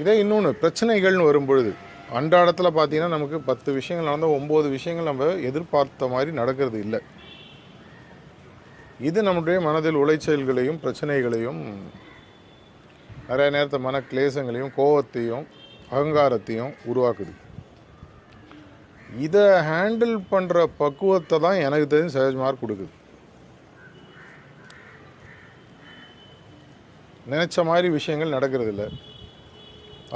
இதே இன்னொன்று பிரச்சனைகள்னு வரும்பொழுது அன்றாடத்தில் பார்த்தீங்கன்னா நமக்கு பத்து விஷயங்கள் நடந்தால் ஒம்பது விஷயங்கள் நம்ம எதிர்பார்த்த மாதிரி நடக்கிறது இல்லை. இது நம்முடைய மனதில் உளைச்சல்களையும் பிரச்சனைகளையும் நிறைய நேரத்தை மன கிளேசங்களையும் கோபத்தையும் அகங்காரத்தையும் உருவாக்குது. இதை ஹேண்டில் பண்ணுற பக்குவத்தை தான் எனக்கு தெரிஞ்சு சகஜ்மார்க் கொடுக்குது. நினச்ச மாதிரி விஷயங்கள் நடக்கிறது இல்லை.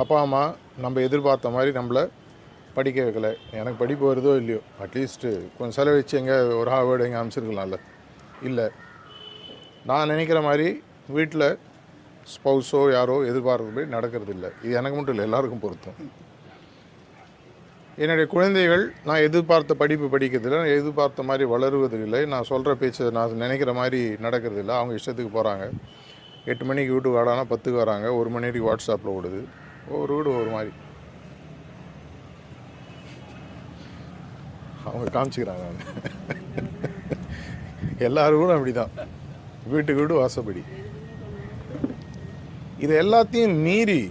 அப்பா அம்மா நம்ம எதிர்பார்த்த மாதிரி நம்மளை படிக்க வைக்கல. எனக்கு படிப்பு வருதோ இல்லையோ? அட்லீஸ்ட்டு கொஞ்சம் செலவழிச்சு எங்கே ஒரு ஹார்வேர்டு எங்கே அமைச்சிருக்கலாம்ல இல்லை. நான் நினைக்கிற மாதிரி வீட்டில் ஸ்பௌஸோ யாரோ எதிர்பார்க்கறபடி நடக்கிறது இல்லை இது எனக்கு மட்டும் இல்லை எல்லாருக்கும் பொருத்தம். என்னுடைய குழந்தைகள் நான் எதிர்பார்த்த படிப்பு படிக்கிறதில்லை நான் எதிர்பார்த்த மாதிரி வளருவதில்லை. நான் சொல்கிற பேச்சு நான் நினைக்கிற மாதிரி நடக்கிறது இல்லை அவங்க இஷ்டத்துக்கு போகிறாங்க எட்டு மணிக்கு வீட்டுக்கு வாடானா பத்துக்கு வராங்க. ஒரு மணி வரைக்கும் வாட்ஸ்அப்பில் ஓடுது. ஒரு வீடு ஒரு மாதிரி. அவங்க காமிச்சிக்கிறாங்க. எல்லாரும் கூட அப்படி தான் வீட்டுக்கு வீடு வாசப்படி. இது எல்லாத்தையும் மீறி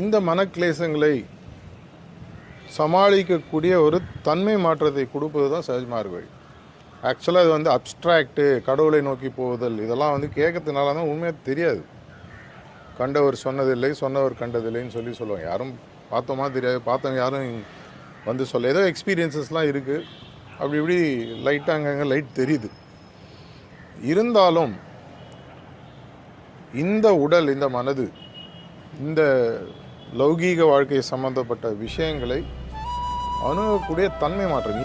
இந்த மனக்லேசங்களை சமாளிக்கக்கூடிய ஒரு தன்மை மாற்றத்தை கொடுப்பது தான் சகஜமாக வழி ஆக்சுவலாக இது வந்து அப்ஸ்ட்ராக்டு கடவுளை நோக்கி போகுதல் இதெல்லாம் வந்து கேட்கறதுனால தான் உண்மையாக தெரியாது. கண்டவர் சொன்னதில்லை சொன்னவர் கண்டதில்லைன்னு சொல்லி சொல்லுவாங்க. யாரும் பார்த்தோமா தெரியாது. பார்த்தவங்க யாரும் வந்து சொல்ல ஏதோ எக்ஸ்பீரியன்சஸ்லாம் இருக்குது அப்படி இப்படி லைட்டாக அங்கங்கே லைட் தெரியுது. இருந்தாலும் இந்த உடல் இந்த மனது இந்த லௌகீக வாழ்க்கை சம்பந்தப்பட்ட விஷயங்களை அணுகக்கூடிய தன்மை மாற்றம்.